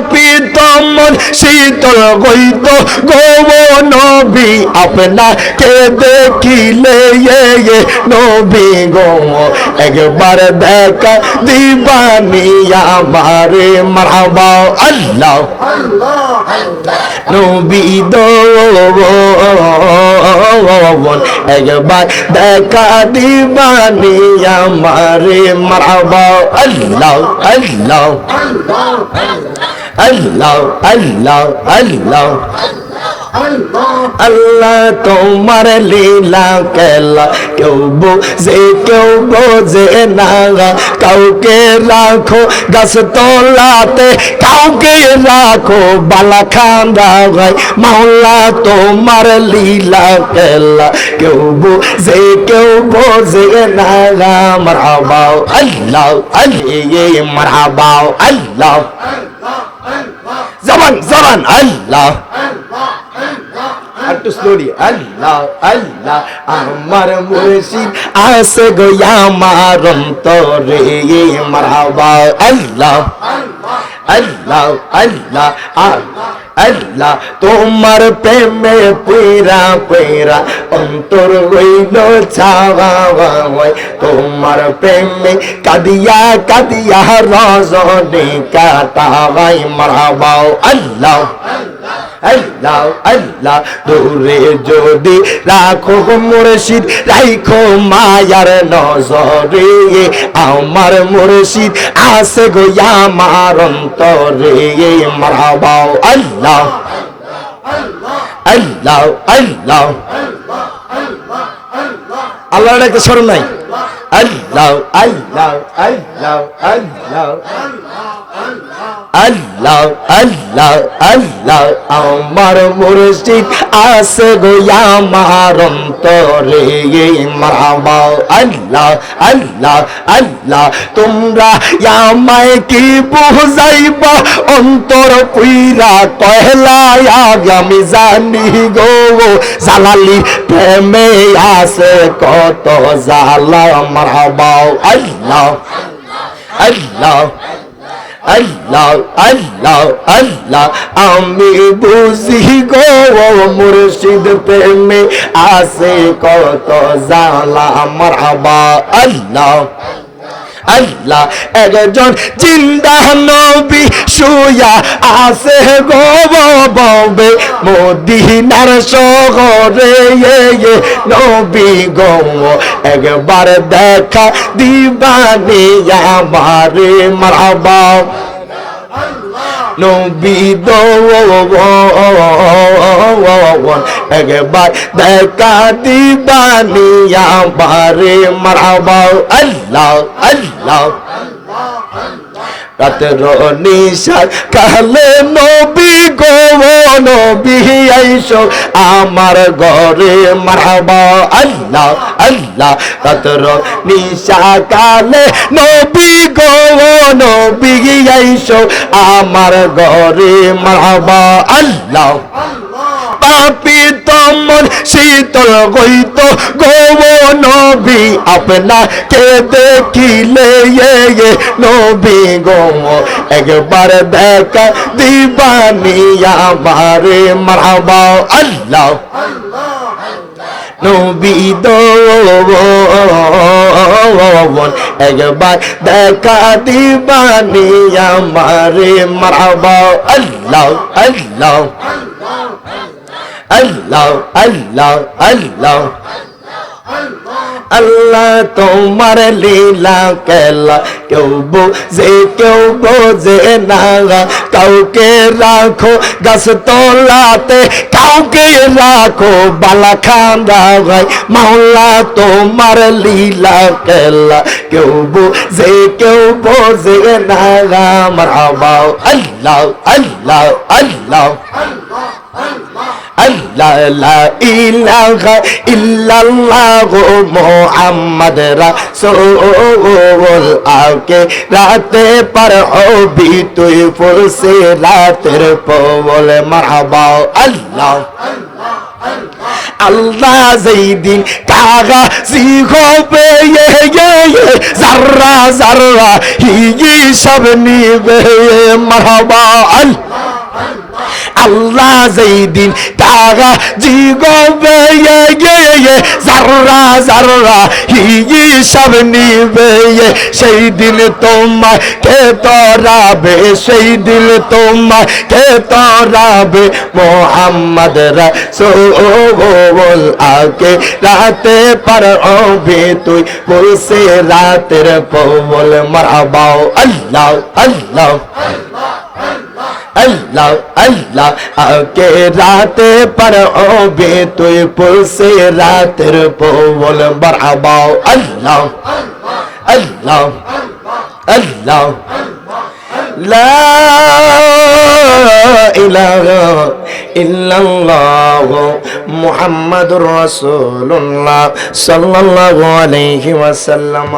পাপি তমন শীতল গইত গো নবী আপনাকে দেখিলে? নবী গো একবার দেখা দিবানি আমারে মারহাবা। আল্লাহ। নবী দো একবার দেখা দিবানি আমারে মারহাবা। আল্লাহ আল্লাহ আল্লাহ। আল্লাহ আল্লাহ আল্লাহ। তোমার লীলা কেলা কেউ বোঝে কেউ বোঝে না কাউকে রাখো গাছ তোলাতে, কাউকে রাখো বালা খান্দা গাই মাওলা তোমার লীলা কেলা কেউ বোঝে কেউ বোঝে না মারহাবাও আল্লাহ আল্লাহ মারহাবাও আল্লাহ। জবান জবান, আল্লাহ। একটু স্লোলি আল্লাহ আল্লাহ, আমার মুর্শিদ আসে গো আমার অন্তরে, মারহাবা। আল্লাহ আল্লাহ আল্লাহ আল্লাহ। তোমার প্রেমে পেরা পেরা অন্তর হইল ছাওয়া তোমার প্রেমে কাদিয়া কাদিয়া রজনে কাটাবাই মারহাবাও আল্লাহ। আল্লাহ আল্লাহ দূরে যদি রাখো মুর্শিদ রাইখো মায়ার নজরে আমার মুর্শিদ আসে গো আমার অন্তরে মারহাবাও আল্লাহ আল্লাহ আল্লাহ আল্লাহ ডাকে স্মরণ নাই আল্লাহ আল্লাহ আল্লাহ আল্লাহ আল্লাহ আল্লাহ আল্লাহ আমার মুর্শিদ আছে গো আমার অন্তরে। মারহাবা আল্লাহ আল্লাহ আল্লাহ, তোমরা আমায় কি বুঝাইবা? অন্তর পুইরা কহলায় আমি জানি গো, জালালি প্রেমে আছে কত জালা মারহাবা আল্লাহ আল্লাহ আল্লাহ আল্লাহ আল্লাহ আমি বুঝি গো মুর্শিদ প্রেমে আসে কত জালা আমার আবা। আল্লাহ আল্লাহ, একজন জিন্দা নবী শুয়া আছে গো মদিনার শহরে নবী গো, একবার দেখা দিবানি আমারে মারহাবা। নবী দো একবার দেখা দিবানি আমারে মারহাবা। আল্লাহ আল্লাহ। রাতের নিশার কালে নবী গো নবী, আইসো আমার ঘরে। মারহাবা, আল্লাহ আল্লাহ, রাতের নিশা কালে নবী গো নবী, আইসো আমার ঘরে। মারহাবা, আল্লাহ পাপি তমন শীতল গইত গো নবী আপনাকে দেখিলে? নবী গো একবার দেখা দিবানি আমারে। মারহাবা আল্লাহ। নবী দো একবার দেখা দিবানি আমারে। মারহাবা আল্লাহ আল্লাহ। আল্লাহ আল্লাহ আল্লাহ। আল্লাহ তোমার লীলা কেলা কেউ বোঝে কেউ বোঝে না। কাউকে রাখো গাছ তোলাতে, কাউকে রাখো বালা খান্দা গাই মাওলা তোমার লীলা কেলা কেউ বোঝে কেউ বোঝে না। মারহাবা আল্লাহ আল্লাহ আল্লাহ আল্লাহ। লা ইলাহা ইল্লাল্লাহ মুহাম্মদ রাসূল আকে রাতে পার হবি তুই ফুলসে রাতের পবল মারহাবা আল্লাহ। আল্লাহ যেই দিন কাগা জি হবে জাররা জাররা হি সব নিবে মারহাবা আল্লাহ। আল্লাহ যেই সারা জীববে জাররা জাররা হি সব নিবে সেই দিন তোমার কে তরাবে সেই দিন তোমার কে তরাবে মোহাম্মদ রসোল আকে রাতে পর ওবে তুই বলছে রাতের পবল মারাবাও আল্লাহ আল্লাহ আল্লাহ अल्लाह अल्लाह आके राते पर ओ बे तुय पुलसे रातर पोवल बरबाओ अल्लाह अल्लाह अल्लाह لا إله إلا الله محمد رسول الله صلى الله عليه وسلم